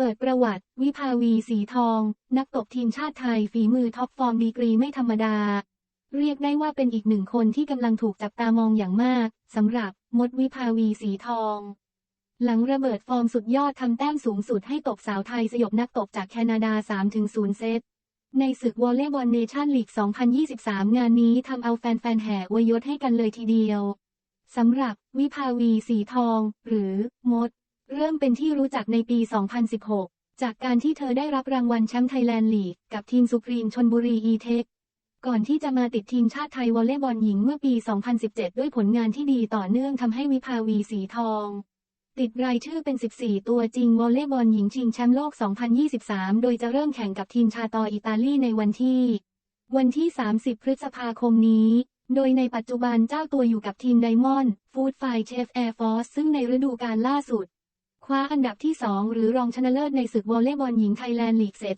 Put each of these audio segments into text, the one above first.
เปิดประวัติ วิภาวีสีทอง นักตบทีมชาติไทยฝีมือท็อปฟอร์มดีกรีไม่ธรรมดา เรียกได้ว่าเป็นอีกหนึ่งคนที่กำลังถูกจับตามองอย่างมากสำหรับมดวิภาวีสีทอง หลังระเบิดฟอร์มสุดยอดทำแต้มสูงสุดให้ตบสาวไทยสยบนักตบจากแคนาดา 3-0 เซตในศึกวอลเลย์บอลเนชั่นลีก 2023 งานนี้ทำเอาแฟนๆ แห่อวยยศให้กันเลยทีเดียว สำหรับวิภาวีสีทอง หรือมด เริ่มเป็นที่รู้จักในปี 2016 จากการที่เธอได้รับรางวัลแชมป์ไทยแลนด์ลีก กับทีมสุพรีมชนบุรีอีเทค ก่อนที่จะมาติดทีมชาติไทยวอลเลย์บอลหญิงเมื่อปี 2017 ด้วยผลงานที่ดีต่อเนื่องทำให้วิภาวีสีทอง ติดรายชื่อเป็น 14 ตัวจริงวอลเลย์บอลหญิงชิงแชมป์โลก 2023 โดยจะเริ่มแข่งกับทีมชาตออิตาลีในวันที่ วันที่ 30 พฤษภาคมนี้โดยในปัจจุบันเจ้าตัวอยู่กับทีมไดมอนด์ฟู้ดไฟเชฟแอร์ฟอร์สซึ่งในฤดูกาลล่าสุด คว้าอันดับที่ 2 หรือรองชนะเลิศในศึกวอลเลย์บอลหญิงไทยแลนด์ลีกเศษ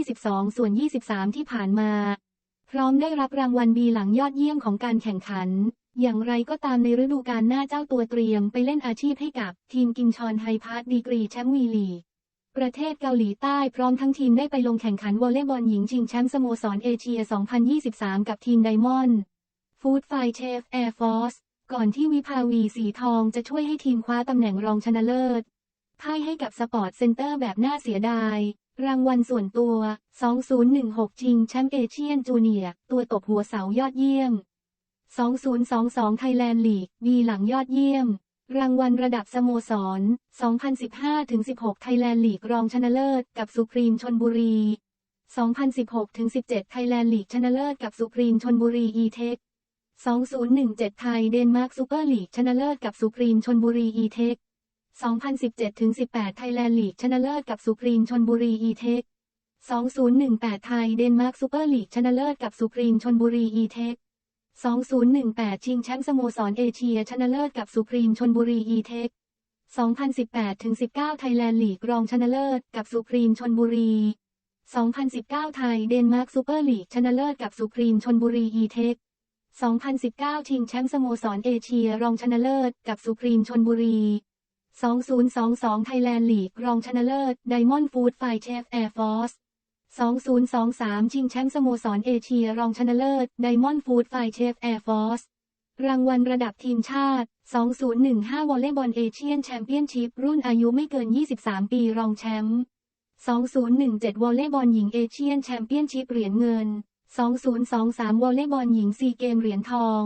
2022 ส่วน 23 ที่ผ่านมา พร้อมได้รับรางวัลบีหลังยอดเยี่ยมของการแข่งขัน อย่างไรก็ตามในฤดูกาลหน้าเจ้าตัวเตรียมไปเล่นอาชีพให้กับทีมกินชอนไฮพาร์ตดีกรีแชมป์วีลีกประเทศเกาหลีใต้พร้อมทั้งทีมได้ไปลงแข่งขันวอลเลย์บอลหญิงชิงแชมป์สโมสรเอเชีย 2023 กับทีมไดมอนด์ฟู้ดไฟเชฟแอร์ฟอร์สก่อนที่วิภาวีสีทองจะช่วยให้ทีมคว้าตำแหน่งรองชนะเลิศ พ่ายให้กับสปอร์ตเซ็นเตอร์แบบน่าเสียดาย รางวัลส่วนตัว 2016 ชิงแชมป์เอเชียนจูเนียร์ตัวตบหัวเสายอดเยี่ยม 2022 ไทยแลนด์ลีกวีหลังยอดเยี่ยม รางวัลระดับสโมสร 2015-16 ไทยแลนด์ลีกรองชนะเลิศ กับสุพรีมชนบุรี 2016-17 ไทยแลนด์ลีกชนะเลิศ กับสุพรีมชนบุรีอีเทค2017 ไทยเดนมาร์กซูเปอร์ลีกชนะเลิศ กับสุพรีมชนบุรีอีเทค 2017-18 ไทยแลนด์ลีกชนะเลิศกับสุพรีมชนบุรีอีเทค 2018 ไทยเดนมาร์กซูเปอร์ลีกชนะเลิศกับสุพรีมชนบุรีอีเทค 2018 ชิงแชมป์สโมสรเอเชียชนะเลิศกับสุพรีมชนบุรีอีเทค 2018-19 ไทยแลนด์ลีกรองชนะเลิศกับสุพรีมชนบุรี 2019 ไทยเดนมาร์กซูเปอร์ลีกชนะเลิศกับสุพรีมชนบุรีอีเทค 2019 ชิงแชมป์สโมสรเอเชียรองชนะเลิศกับสุพรีมชนบุรี 2022ไทยแลนด์ลีกรองชนะเลิศไดมอนด์ฟู้ดไฟเชฟแอร์ฟอร์ส2023 ชิงแชมป์สโมสรเอเชียรองชนะเลิศไดมอนด์ฟู้ดไฟเชฟแอร์ฟอร์สรางวัลระดับทีมชาติ 2015 วอลเลย์บอลเอเชียนแชมเปี้ยนชิพรุ่นอายุไม่เกิน 23 ปีรองแชมป์ 2017 วอลเลย์บอลหญิงเอเชียนแชมเปี้ยนชิพเหรียญเงิน 2023 วอลเลย์บอลหญิงซีเกมเหรียญทอง